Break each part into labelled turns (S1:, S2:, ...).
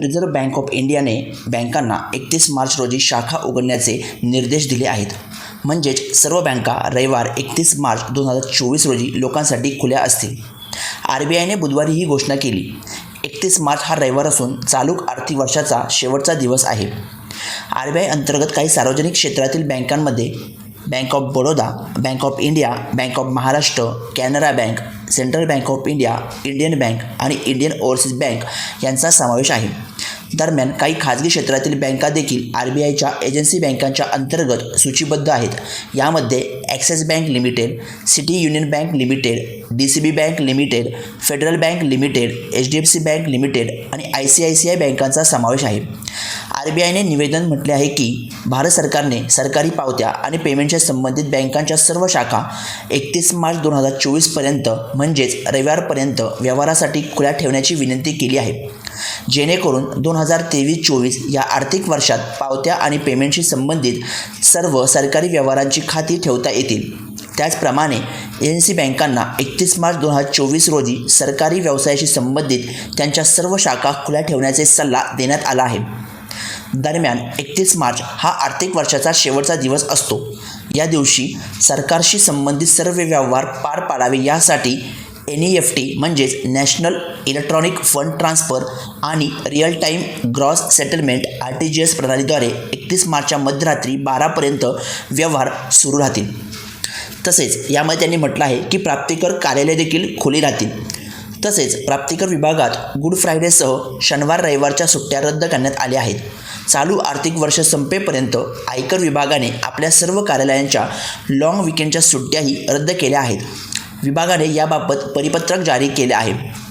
S1: Reserve bank of इंडियाने बँकांना एकतीस मार्च रोजी शाखा उघडण्याचे निर्देश दिले आहेत. म्हणजेच सर्व बँका रविवार एकतीस मार्च दोन हजार चोवीस रोजी लोकांसाठी खुल्या असतील. आर बी आयने बुधवारी ही घोषणा केली. एकतीस मार्च हा रविवार असून चालू आर्थिक वर्षाचा शेवटचा दिवस आहे. आर बी आय अंतर्गत काही सार्वजनिक क्षेत्रातील बँकांमध्ये bank of Baroda bank of India bank of Maharashtra Canara bank central bank of India Indian bank आणि इंडियन ओव्हरसीज बँक यांचा समावेश आहे. दरम्यान काही खाजगी क्षेत्रातील बँका देखील आर बी आयच्या एजन्सी बँकांच्या अंतर्गत सूचीबद्ध आहेत. यामध्ये Axis bank limited City Union bank limited D C B bank limited Federal bank limited H D F C bank limited आणि I C I C I बँकांचा समावेश आहे. आर बी आयने निवेदन म्हटले आहे की भारत सरकारने सरकारी पावत्या आणि पेमेंटच्या संबंधित बँकांच्या सर्व शाखा एकतीस मार्च दोन हजार चोवीसपर्यंत म्हणजेच रविवारपर्यंत व्यवहारासाठी खुल्या ठेवण्याची विनंती केली आहे. जेणेकरून दोन हजार तेवीस चोवीस या आर्थिक वर्षात पावत्या आणि पेमेंटशी संबंधित सर्व सरकारी व्यवहारांची खाती ठेवता येतील. त्याचप्रमाणे एन सी बँकांना एकतीस मार्च दोन हजार चोवीस रोजी सरकारी व्यवसायाशी संबंधित त्यांच्या सर्व शाखा खुल्या ठेवण्याचे सल्ला देण्यात आला आहे. दरम्यान एकतीस मार्च हा आर्थिक वर्षाचा शेवटचा दिवस असतो. या दिवशी सरकारशी संबंधित सर्व व्यवहार पार पाडावे यासाठी एन ई एफ टी म्हणजेच नॅशनल इलेक्ट्रॉनिक फंड ट्रान्सफर आणि real time gross settlement R T G S प्रणालीद्वारे एकतीस मार्चच्या मध्यरात्री बारापर्यंत व्यवहार सुरू राहतील. तसेच यामध्ये त्यांनी म्हटलं आहे की प्राप्तिकर कार्यालय देखील खुली राहतील. तसेच प्राप्तिकर विभागात गुड फ्रायडेसह शनिवार रविवारच्या सुट्ट्या रद्द करण्यात आल्या आहेत. चालू आर्थिक वर्ष संपेपर्यंत आयकर विभागाने आपल्या सर्व कार्यालयांच्या लाँग विकेंडच्या सुट्ट्याही रद्द केल्या आहेत. विभागाने याबाबत परिपत्रक जारी केले आहे.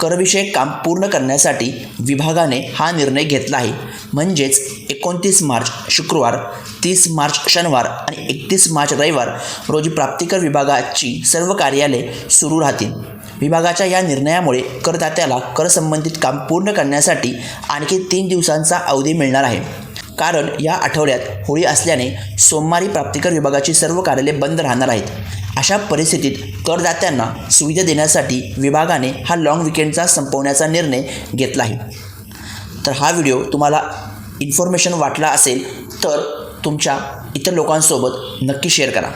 S1: करविषयक काम पूर्ण करण्यासाठी विभागाने हा निर्णय घेतला आहे. म्हणजेच एकोणतीस मार्च शुक्रवार तीस मार्च शनिवार आणि एकतीस मार्च रविवार रोजी प्राप्तिकर विभागाची सर्व कार्यालये सुरू राहतील. विभागाच्या या निर्णयामुळे करदात्याला करसंबंधित काम पूर्ण करण्यासाठी आणखी तीन दिवसांचा अवधी मिळणार आहे. कारण या आठवड्यात होळी असल्याने सोमवारी प्राप्तिकर विभागाची सर्व कार्यालये बंद राहणार आहेत. अशा परिस्थितीत करदात्यांना सुविधा देण्यासाठी विभागाने हा लाँग विकेंडचा संपवण्याचा निर्णय घेतला आहे. तर हा व्हिडिओ तुम्हाला इन्फॉर्मेशन वाटला असेल तर तुमच्या इतर लोकांसोबत नक्की शेअर करा.